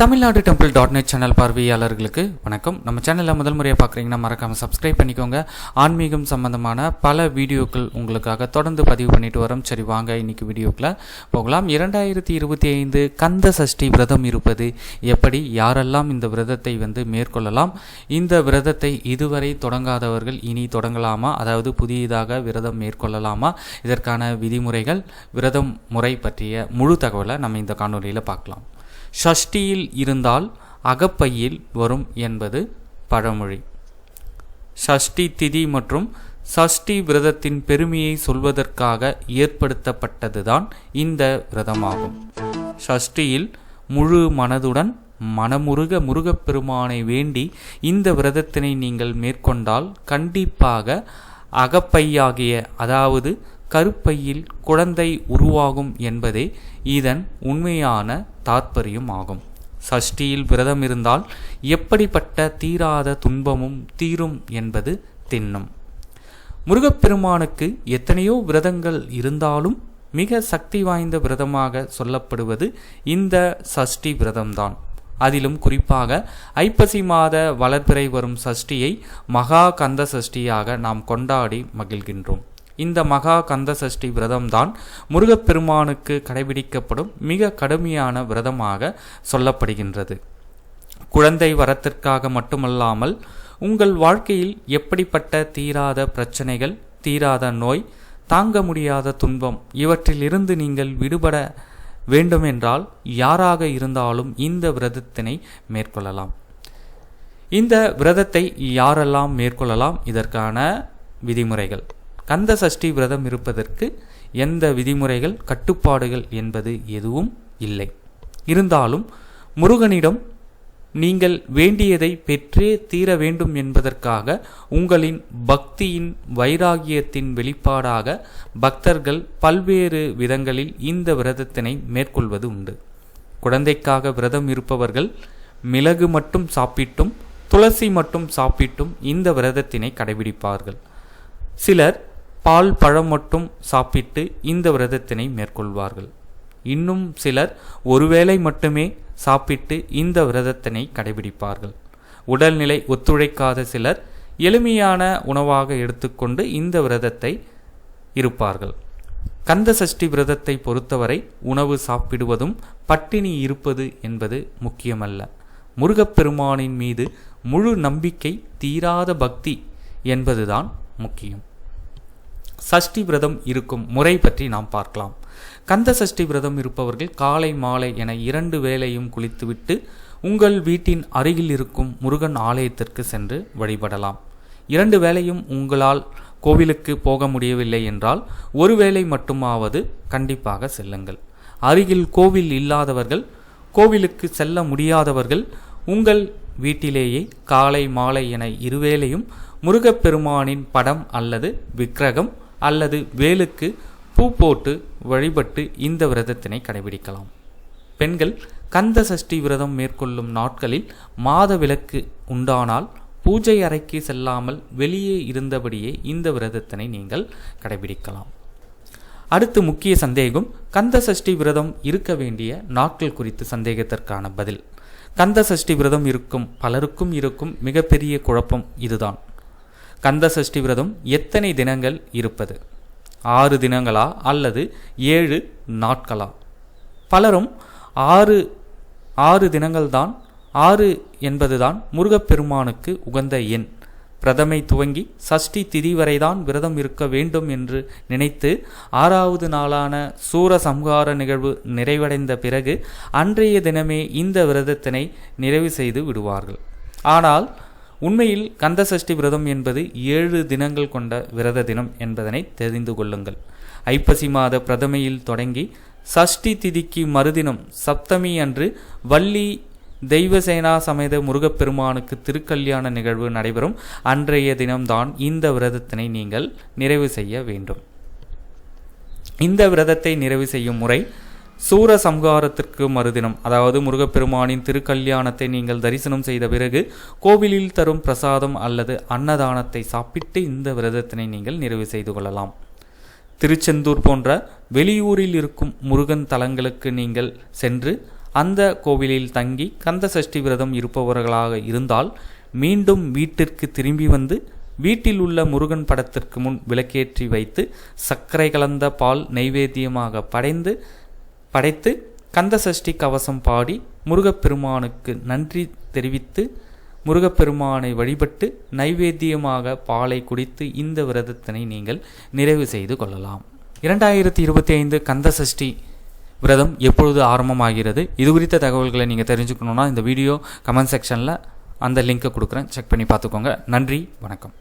Tamil Nadu temple dot net channel பார்வையாளர்களுக்கு வணக்கம். நம்ம சேனலில் முதல் முறையாக பார்க்குறீங்கன்னா மறக்காமல் சப்ஸ்கிரைப் பண்ணிக்கோங்க. ஆன்மீகம் சம்பந்தமான பல வீடியோக்கள் உங்களுக்காக தொடர்ந்து பதிவு பண்ணிட்டு வரோம். சரி வாங்க இன்னைக்கு வீடியோக்குள்ள போகலாம். இரண்டாயிரத்தி இருபத்தி ஐந்து கந்த சஷ்டி விரதம் இருப்பது எப்படி? யாரெல்லாம் இந்த விரதத்தை வந்து மேற்கொள்ளலாம்? இந்த விரதத்தை இதுவரை தொடங்காதவர்கள் இனி தொடங்கலாமா? அதாவது புதியதாக விரதம் மேற்கொள்ளலாமா? இதற்கான விதிமுறைகள் விரதம் முறை பற்றிய முழு தகவலை நம்ம இந்த காணொலியில் பார்க்கலாம். ஷஷ்டியில் இருந்தால் அகப்பையில் வரும் என்பது பழமொழி. ஷஷ்டி திதி மற்றும் சஷ்டி விரதத்தின் பெருமையை சொல்வதற்காக ஏற்படுத்தப்பட்டதுதான் இந்த விரதமாகும். ஷஷ்டியில் முழு மனதுடன் மனமுருக முருகப்பெருமானை வேண்டி இந்த விரதத்தினை நீங்கள் மேற்கொண்டால் கண்டிப்பாக அகப்பையாகிய அதாவது கருப்பையில் குழந்தை உருவாகும் என்பதே இதன் உண்மையான தாற்பயம் ஆகும் சஷ்டியில் விரதம் இருந்தால் எப்படிப்பட்ட தீராத துன்பமும் தீரும் என்பது திண்ணம் முருகப்பெருமானுக்கு எத்தனையோ விரதங்கள் இருந்தாலும் மிக சக்தி வாய்ந்த விரதமாக சொல்லப்படுவது இந்த சஷ்டி விரதம்தான். அதிலும் குறிப்பாக ஐப்பசி மாத வளர்பிறை வரும் சஷ்டியை மகா கந்த சஷ்டியாக நாம் கொண்டாடி மகிழ்கின்றோம். இந்த மகா கந்த சஷ்டி விரதம்தான் முருகப்பெருமானுக்கு கடைபிடிக்கப்படும் மிக கடுமையான விரதமாக சொல்லப்படுகின்றது. குழந்தை வரத்திற்காக மட்டுமல்லாமல் உங்கள் வாழ்க்கையில் எப்படிப்பட்ட தீராத பிரச்சனைகள் தீராத நோய் தாங்க முடியாத துன்பம் இவற்றிலிருந்து நீங்கள் விடுபட வேண்டுமென்றால் யாராக இருந்தாலும் இந்த விரதத்தினை மேற்கொள்ளலாம். இந்த விரதத்தை யாரெல்லாம் மேற்கொள்ளலாம்? இதற்கான விதிமுறைகள். கந்த சஷ்டி விரதம் இருப்பதற்கு எந்த விதிமுறைகள் கட்டுப்பாடுகள் என்பது எதுவும் இல்லை. இருந்தாலும் முருகனிடம் நீங்கள் வேண்டியதை பெற்றே தீர வேண்டும் என்பதற்காக உங்களின் பக்தியின் வைராகியத்தின் வெளிப்பாடாக பக்தர்கள் பல்வேறு விதங்களில் இந்த விரதத்தினை மேற்கொள்வது உண்டு. குழந்தைக்காக விரதம் இருப்பவர்கள் மிளகு மட்டும் சாப்பிட்டும் துளசி மட்டும் சாப்பிட்டும் இந்த விரதத்தினை கடைபிடிப்பார்கள். சிலர் பால் பழம் மட்டும் சாப்பிட்டு இந்த விரதத்தினை மேற்கொள்வார்கள். இன்னும் சிலர் ஒருவேளை மட்டுமே சாப்பிட்டு இந்த விரதத்தினை கடைபிடிப்பார்கள். உடல்நிலை ஒத்துழைக்காத சிலர் எளிமையான உணவாக எடுத்துக்கொண்டு இந்த விரதத்தை இருப்பார்கள். கந்த சஷ்டி விரதத்தை பொறுத்தவரை உணவு சாப்பிடுவதும் பட்டினி இருப்பது என்பது முக்கியமல்ல. முருகப்பெருமானின் மீது முழு நம்பிக்கை தீராத பக்தி என்பதுதான் முக்கியம். சஷ்டி விரதம் இருக்கும் முறை பற்றி நாம் பார்க்கலாம். கந்த சஷ்டி விரதம் இருப்பவர்கள் காலை மாலை என இரண்டு வேளையும் குளித்துவிட்டு உங்கள் வீட்டின் அருகில் இருக்கும் முருகன் ஆலயத்திற்கு சென்று வழிபடலாம். இரண்டு வேளையும் உங்களால் கோவிலுக்கு போக முடியவில்லை என்றால் ஒரு வேளை மட்டுமாவது கண்டிப்பாக செல்லுங்கள். அருகில் கோவில் இல்லாதவர்கள் கோவிலுக்கு செல்ல முடியாதவர்கள் உங்கள் வீட்டிலேயே காலை மாலை என இருவேளையும் முருகப்பெருமானின் படம் அல்லது விக்கிரகம் அல்லது வேலுக்கு பூ போட்டு வழிபட்டு இந்த விரதத்தினை கடைபிடிக்கலாம். பெண்கள் கந்த சஷ்டி விரதம் மேற்கொள்ளும் நாட்களில் மாத விளக்கு உண்டானால் பூஜை அறைக்கு செல்லாமல் வெளியே இருந்தபடியே இந்த விரதத்தினை நீங்கள் கடைபிடிக்கலாம். அடுத்து முக்கிய சந்தேகம் கந்த சஷ்டி விரதம் இருக்க வேண்டிய நாட்கள் குறித்து சந்தேகத்திற்கான பதில். கந்த சஷ்டி விரதம் இருக்கும் பலருக்கும் இருக்கும் மிகப்பெரிய குழப்பம் இதுதான். கந்த சஷ்டி விரதம் எத்தனை தினங்கள் இருப்பது? ஆறு தினங்களா அல்லது ஏழு நாட்களா? பலரும் ஆறு ஆறு தினங்கள்தான் ஆறு என்பதுதான் முருகப்பெருமானுக்கு உகந்த எண். பிரதமை துவங்கி சஷ்டி திதி வரைதான் விரதம் இருக்க வேண்டும் என்று நினைத்து ஆறாவது நாளான சூர சம்ஹார நிகழ்வு நிறைவடைந்த பிறகு அன்றைய தினமே இந்த விரதத்தினை நிறைவு செய்து விடுவார்கள். ஆனால் உண்மையில் கந்த சஷ்டி விரதம் என்பது ஏழு தினங்கள் கொண்ட விரத தினம் என்பதனை தெரிந்து கொள்ளுங்கள். ஐப்பசி மாத பிரதமையில் தொடங்கி சஷ்டி திதிக்கு மறுதினம் சப்தமி அன்று வள்ளி தெய்வசேனா சமேத முருகப்பெருமானுக்கு திருக்கல்யாண நிகழ்வு நடைபெறும். அன்றைய தினம்தான் இந்த விரதத்தினை நீங்கள் நிறைவு செய்ய வேண்டும். இந்த விரதத்தை நிறைவு செய்யும் முறை சூர சம்ஹாரத்திற்கு மறுதினம். அதாவது முருகப்பெருமானின் திருக்கல்யாணத்தை நீங்கள் தரிசனம் செய்த பிறகு கோவிலில் தரும் பிரசாதம் அல்லது அன்னதானத்தை சாப்பிட்டு இந்த விரதத்தினை நீங்கள் நிறைவு செய்து கொள்ளலாம். திருச்செந்தூர் போன்ற வெளியூரில் இருக்கும் முருகன் தலங்களுக்கு நீங்கள் சென்று அந்த கோவிலில் தங்கி கந்த சஷ்டி விரதம் இருப்பவர்களாக இருந்தால் மீண்டும் வீட்டிற்கு திரும்பி வந்து வீட்டில் உள்ள முருகன் படத்திற்கு முன் விளக்கேற்றி வைத்து சர்க்கரை கலந்த பால் நைவேத்தியமாக படைந்து படைத்து கந்த சஷ்டி கவசம் பாடி முருகப்பெருமானுக்கு நன்றி தெரிவித்து முருகப்பெருமானை வழிபட்டு நைவேத்தியமாக பாலை குடித்து இந்த விரதத்தினை நீங்கள் நிறைவு செய்து கொள்ளலாம். இரண்டாயிரத்தி இருபத்தி ஐந்து கந்த சஷ்டி விரதம் எப்பொழுது ஆரம்பமாகிறது? இது குறித்த தகவல்களை நீங்கள் தெரிஞ்சுக்கணுன்னா இந்த வீடியோ கமெண்ட் செக்ஷனில் அந்த லிங்க்கை கொடுக்குறேன். செக் பண்ணி பார்த்துக்கோங்க. நன்றி வணக்கம்.